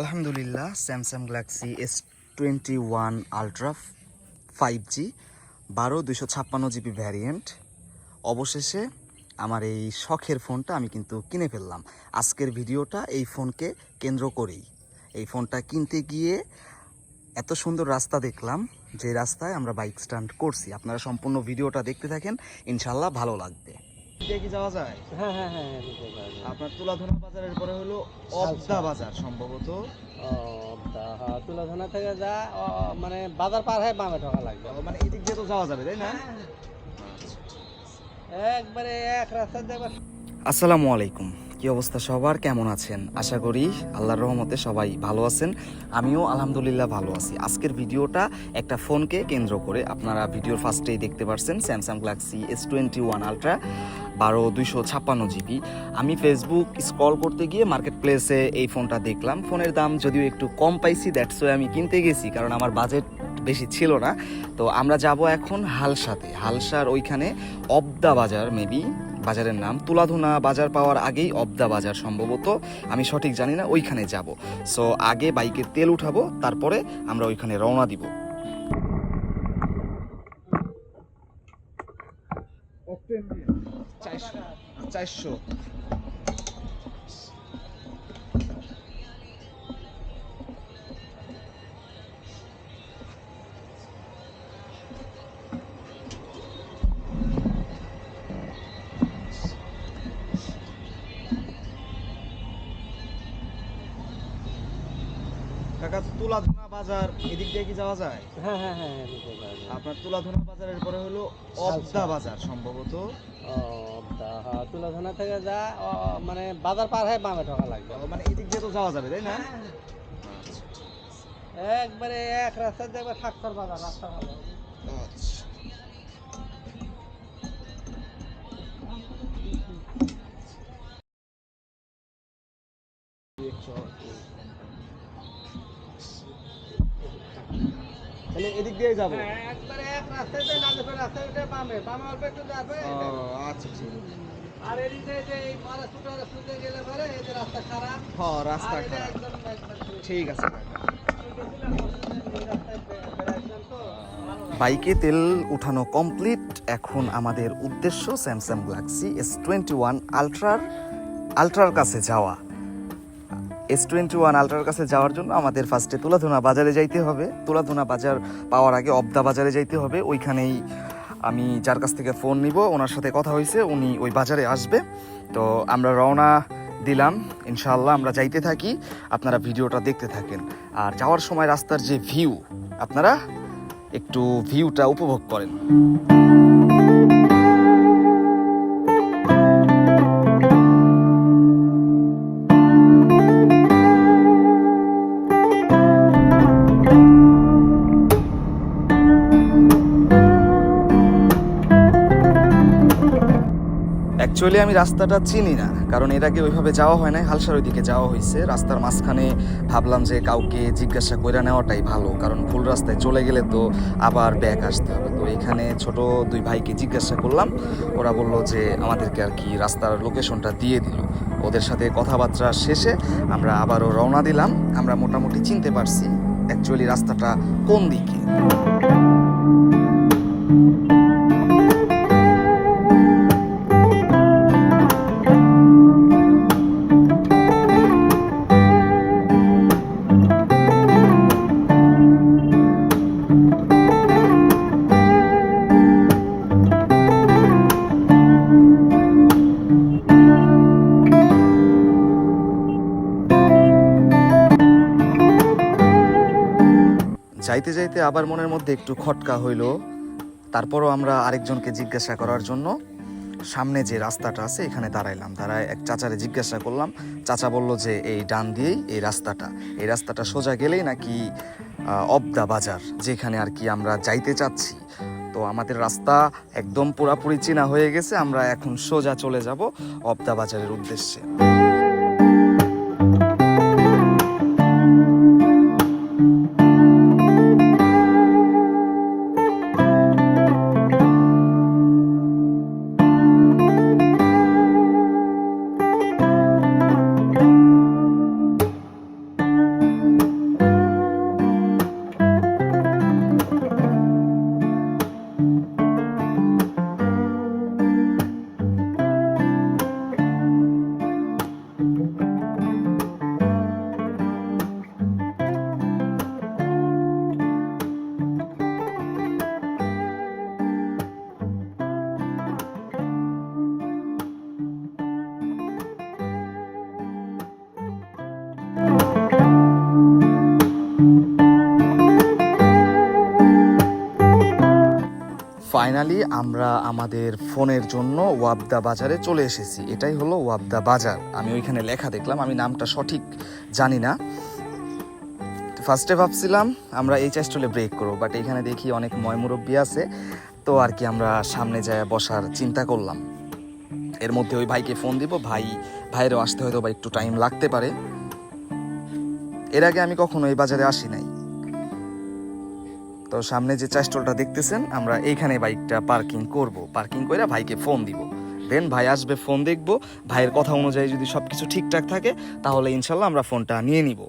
আলহামদুলিল্লাহ Samsung Galaxy S twenty one Ultra five G বারো দুশো ছাপ্পান্ন জিবি ভ্যারিয়েন্ট অবশেষে আমার এই শখের ফোনটা আমি কিন্তু কিনে ফেললাম। আজকের ভিডিওটা এই ফোনকে কেন্দ্র করেই। এই ফোনটা কিনতে গিয়ে এত সুন্দর রাস্তা দেখলাম, যে রাস্তায় আমরা বাইক স্ট্যান্ড করছি। আপনারা সম্পূর্ণ ভিডিওটা দেখতে থাকেন ইনশাল্লাহ ভালো লাগবে। কি যাওয়া যায়? হ্যাঁ হ্যাঁ হ্যাঁ বুঝতে পারছি। আপনার তুলাধনা বাজারের পরে হলো অবদা বাজার সম্ভবত। ও, তা, তুলাধনা থেকে যা মানে বাজার পার হয়ে বামে ঢোকা লাগবে। মানে এদিক দিয়ে তো যাওয়া যাবে তাই না? একবারে এক রাস্তা দেখবে আসসালামু আলাইকুম। কি অবস্থা সবার? কেমন আছেন? আশা করি আল্লাহর রহমতে সবাই ভালো আছেন। আমিও আলহামদুলিল্লাহ ভালো আছি। আজকের ভিডিওটা একটা ফোনকে কেন্দ্র করে আপনারা ভিডিওর ফার্স্টেই দেখতে পারছেন Samsung Galaxy S twenty one Ultra বারো দুইশো ছাপ্পান্ন জিবি আমি ফেসবুক স্ক্রল করতে গিয়ে মার্কেট প্লেসে এই ফোনটা দেখলাম। ফোনের দাম যদিও একটু কম পাইছি দ্যাটস ওয়ে আমি কিনতে গেছি, কারণ আমার বাজেট বেশি ছিল না। তো আমরা যাব এখন হালসাতে। হালসার ওইখানে অবদা বাজার মেবি বাজারের নাম তুলাধুনা বাজার পাওয়ার আগেই অবদা বাজার সম্ভবত। আমি সঠিক জানি না, ওইখানে যাব। সো আগে বাইকে তেল উঠাবো, তারপরে আমরা ওইখানে রওনা দিব। চারশো। কাকা তুলাধুনা বাজার এদিক দিয়ে কি যাওয়া যায়? হ্যাঁ হ্যাঁ হ্যাঁ হ্যাঁ, পারছি। আপনার তুলাধুনা বাজারের পরে হলো অবদা বাজার সম্ভবত। ও, হ্যাঁ, তুলাধনা থেকে যা মানে বাজার পার হয়ে বামে ঢোকা লাগবে। মানে এদিক দিয়ে তো যাওয়া যাবে তাই না? একবারে এক রাস্তা দেখবে ঠাকুর বাজার রাস্তা ভালো। এদিক দিয়ে যাব। হ্যাঁ, একবারে এক রাস্তায় যে নাজেফের উঠে বামে। বামে অল্প একটু যাবে আচ্ছা আর এদিকে যে এই মারা ছুটো ছুটে গেলে পরে এই যে রাস্তা খারাপ হ রাস্তা খারাপ ঠিক আছে কাকা এই রাস্তায় বে- বেড়াইছিলাম তো, ভালো লাগে। বাইকে তেল উঠানো কমপ্লিট। এখন আমাদের উদ্দেশ্য Samsung Galaxy S twenty one আলট্রার আলট্রার কাছে যাওয়া। এস টোয়েন্টি ওয়ান আলট্রার কাছে যাওয়ার জন্য আমাদের ফার্স্টে তুলাধুনা বাজারে যাইতে হবে। তুলাধুনা বাজার পাওয়ার আগে অবদা বাজারে যাইতে হবে। ওইখানেই আমি যার কাছ থেকে ফোন নিব, ওনার সাথে কথা হয়েছে উনি ওই বাজারে আসবে। তো আমরা রওনা দিলাম। ইনশাআল্লাহ আমরা যাইতে থাকি। আপনারা ভিডিওটা দেখতে থাকেন। আর যাওয়ার সময় রাস্তার যে ভিউ আপনারা একটু ভিউটা উপভোগ করেন। অ্যাকচুয়ালি আমি রাস্তাটা চিনি না, কারণ এর আগে ওইভাবে যাওয়া হয় নাই। হালসার ওইদিকে যাওয়া হয়েছে রাস্তার মাঝখানে ভাবলাম যে কাউকে জিজ্ঞাসা করে নেওয়াটাই ভালো, কারণ ভুল রাস্তায় চলে গেলে তো আবার ব্যাক আসতে হবে। তো এখানে ছোট দুই ভাইকে জিজ্ঞাসা করলাম। ওরা বলল যে আমাদেরকে আর কি রাস্তার লোকেশনটা দিয়ে দিল। ওদের সাথে কথাবার্তা শেষে আমরা আবারও রওনা দিলাম। আমরা মোটামুটি চিনতে পারছি অ্যাকচুয়ালি রাস্তাটা কোন দিকে। যাইতে যাইতে আবার মনের মধ্যে একটু খটকা হইল। তারপরও আমরা আরেকজনকে জিজ্ঞাসা করার জন্য সামনে যে রাস্তাটা আছে, এখানে দাঁড়াইলাম। দাঁড়ায় এক চাচারে জিজ্ঞাসা করলাম। চাচা বলল যে, এই ডান দিয়েই এই রাস্তাটা। এই রাস্তাটা সোজা গেলেই নাকি অবদা বাজার, যেখানে আর কি আমরা যাইতে চাচ্ছি। তো আমাদের রাস্তা একদম পুরাপুরি চেনা হয়ে গেছে। আমরা এখন সোজা চলে যাব অবদা বাজারের উদ্দেশ্যে। ফাইনালি আমরা আমাদের ফোনের জন্য ওয়াবদা বাজারে চলে এসেছি। এটাই হলো ওয়াবদা বাজার। আমি ওইখানে লেখা দেখলাম, আমি নামটা সঠিক জানি না। ফার্স্টে ভাবছিলাম, আমরা এই চাইস্টলে ব্রেক করব বাট এখানে দেখি অনেক ময়মুরব্বী আছে, তো আর কি আমরা সামনে যায় বসার চিন্তা করলাম। এর মধ্যে ওই ভাইকে ফোন দিব, ভাই, ভাইয়েরও আসতে হয়তো বা একটু টাইম লাগতে পারে। এর আগে আমি কখনো এই বাজারে আসি নাই। তো সামনে যে চা স্টলটা দেখতেছেন, আমরা এইখানে বাইকটা পার্কিং করব। পার্কিং করে ভাইকে ফোন দিব। দেন ভাই আসবে, ফোন দেখব। ভাইয়ের কথা অনুযায়ী যদি সব কিছু ঠিকঠাক থাকে, তাহলে ইনশাল্লাহ আমরা ফোনটা নিয়ে নিব।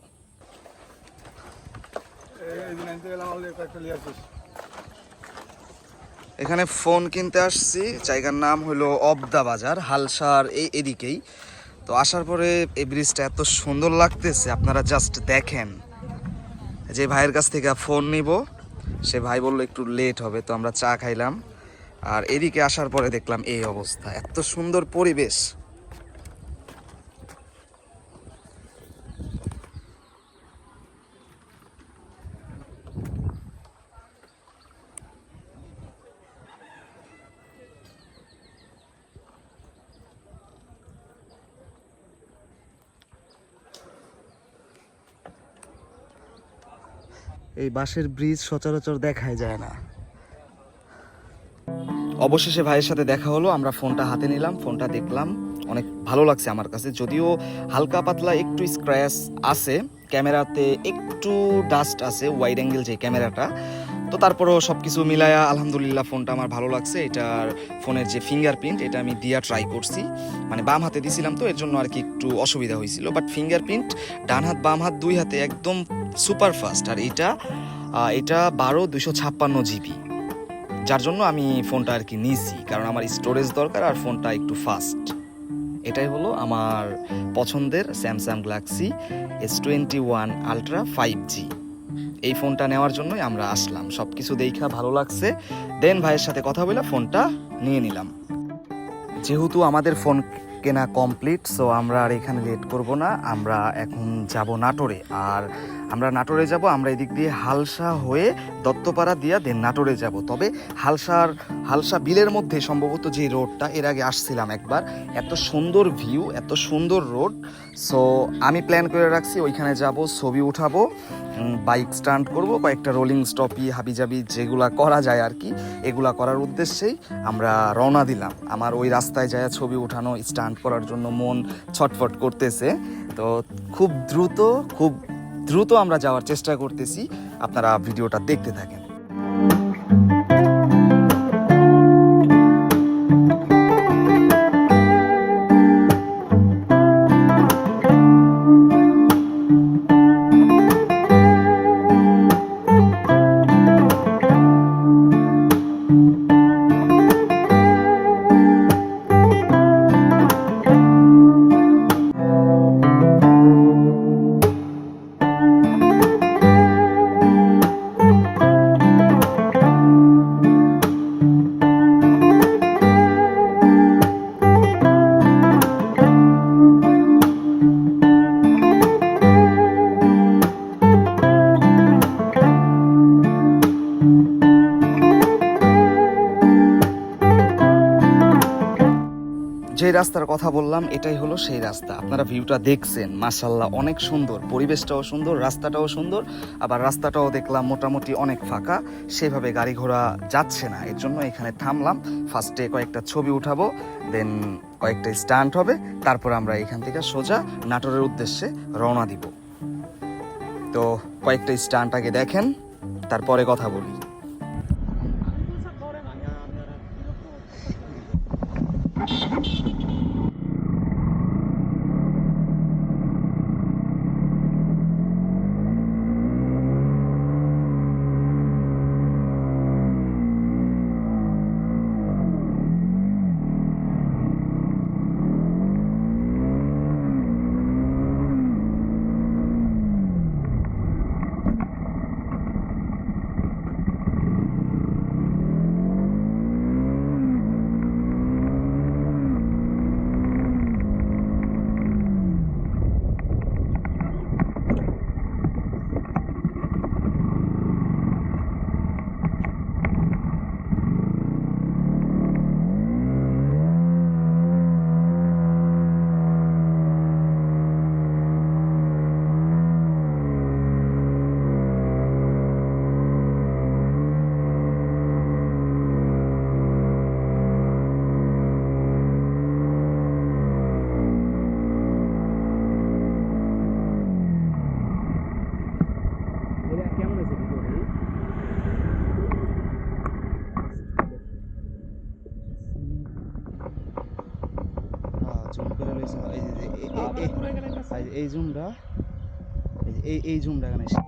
এখানে ফোন কিনতে আসছি। জায়গার নাম হলো অবদা বাজার, হালসার এই এদিকেই। তো আসার পরে এই ব্রিজটা এত সুন্দর লাগতেছে, আপনারা জাস্ট দেখেন। যে ভাইয়ের কাছ থেকে ফোন নিব। সে ভাই বলল, একটু লেট হবে। তো আমরা চা খাইলাম। আর এদিকে আসার পরে দেখলাম এই অবস্থা। এত সুন্দর পরিবেশ। এই বাঁশের ব্রিজ সচরাচর দেখাই যায় না। অবশেষে ভাইয়ের সাথে দেখা হলো, আমরা ফোনটা হাতে নিলাম, ফোনটা দেখলাম। অনেক ভালো লাগছে আমার কাছে, যদিও হালকা পাতলা একটু স্ক্র্যাচ আছে, ক্যামেরাতে একটু ডাস্ট আছে ওয়াইড অ্যাঙ্গেল যে ক্যামেরাটা। তো তারপরও সব কিছু মিলায়া আলহামদুলিল্লাহ ফোনটা আমার ভালো লাগছে। এটার ফোনের যে ফিঙ্গারপ্রিন্ট এটা আমি দিয়া ট্রাই করছি। মানে বাম হাতে দিছিলাম তো, এর জন্য আর কি একটু অসুবিধা হয়েছিল। বাট ফিঙ্গারপ্রিন্ট ডান হাত, বাম হাত, দুই হাতে একদম সুপার ফাস্ট আর এটা এটা বারো দুশো ছাপ্পান্ন জিবি। যার জন্য আমি ফোনটা আর কি নিয়েছি কারণ আমার স্টোরেজ দরকার আর ফোনটা একটু ফাস্ট এটাই হলো আমার পছন্দের Samsung Galaxy S twenty one Ultra five G এই ফোনটা নেওয়ার জন্যই আমরা আসলাম। সব কিছু দেখা ভালো লাগছে। দেন ভাইয়ের সাথে কথা বলে ফোনটা নিয়ে নিলাম। যেহেতু আমাদের ফোন কেনা কমপ্লিট সো আমরা আর এখানে লেট করব না। আমরা এখন যাব নাটোরে। আর আমরা নাটোরে যাব, আমরা এদিক দিয়ে হালসা হয়ে দত্তপাড়া দিয়া দেন নাটোরে যাব। তবে হালসার, হালসা বিলের মধ্যে সম্ভবত যে রোডটা, এর আগে আসছিলাম একবার। এত সুন্দর ভিউ এত সুন্দর রোড সো আমি প্ল্যান করে রাখছি, ওইখানে যাব, ছবি উঠাবো। বাইক স্টান্ট করব, কয়েকটা রোলিং স্টপি হাবিজাবি যেগুলা করা যায় আর কি, এগুলা করার উদ্দেশ্যেই আমরা রওনা দিলাম। আমার ওই রাস্তায় যায় ছবি উঠানো স্টান্ট করার জন্য মন ছটফট করতেছে। তো খুব দ্রুত খুব দ্রুত আমরা যাওয়ার চেষ্টা করতেছি। আপনারা ভিডিওটা দেখতে থাকেন। যে রাস্তার কথা বললাম, এটাই হলো সেই রাস্তা। আপনারা ভিউটা দেখছেন মাসাল্লাহ অনেক সুন্দর। পরিবেশটাও সুন্দর, রাস্তাটাও সুন্দর, আবার রাস্তাটাও দেখলাম মোটামুটি অনেক ফাঁকা। সেভাবে গাড়ি ঘোড়া যাচ্ছে না, এর জন্য এখানে থামলাম। ফার্স্টে কয়েকটা ছবি উঠাবো দেন কয়েকটা স্টান্ট হবে। তারপর আমরা এখান থেকে সোজা নাটোরের উদ্দেশ্যে রওনা দিব। তো কয়েকটা স্টান্ট আগে দেখেন, তারপরে কথা বলি। এই- জুমটা এই এই জুমটা এখানে এসে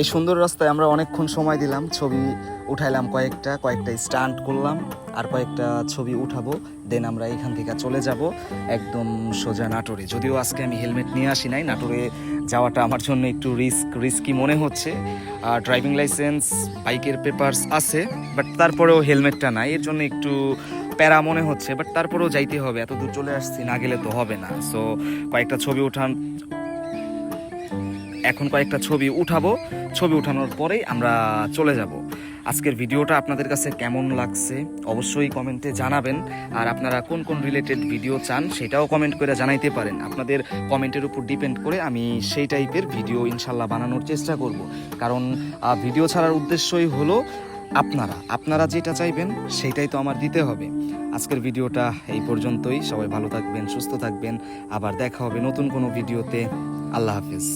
এই সুন্দর রাস্তায় আমরা অনেকক্ষণ সময় দিলাম, ছবি উঠাইলাম কয়েকটা কয়েকটা স্টান্ট করলাম, আর কয়েকটা ছবি উঠাবো দেন আমরা এখান থেকে চলে যাব একদম সোজা নাটোরে। যদিও আজকে আমি হেলমেট নিয়ে আসি নাই, নাটোরে যাওয়াটা আমার জন্য একটু রিস্ক রিস্কি মনে হচ্ছে। আর ড্রাইভিং লাইসেন্স বাইকের পেপারস আছে বাট তারপরেও হেলমেটটা নাই, এর জন্য একটু প্যারা মনে হচ্ছে বাট তারপরেও যাইতে হবে এত দূর চলে আসছি, না গেলে তো হবে না। সো কয়েকটা ছবি উঠান এখন কয়েকটা ছবি উঠাবো। ছবি উঠানোর পরেই আমরা চলে যাব। আজকের ভিডিওটা আপনাদের কাছে কেমন লাগছে অবশ্যই কমেন্টে জানাবেন। আর আপনারা কোন কোন রিলেটেড ভিডিও চান সেটাও কমেন্ট করে জানাইতে পারেন। আপনাদের কমেন্টের উপর ডিপেন্ড করে আমি সেই টাইপের ভিডিও ইনশাল্লাহ বানানোর চেষ্টা করব। কারণ ভিডিও ছাড়ার উদ্দেশ্যই হলো আপনারা। আপনারা যেটা চাইবেন সেইটাই তো আমার দিতে হবে। আজকের ভিডিওটা এই পর্যন্তই। সবাই ভালো থাকবেন, সুস্থ থাকবেন। আবার দেখা হবে নতুন কোনো ভিডিওতে আল্লাহ হাফিজ।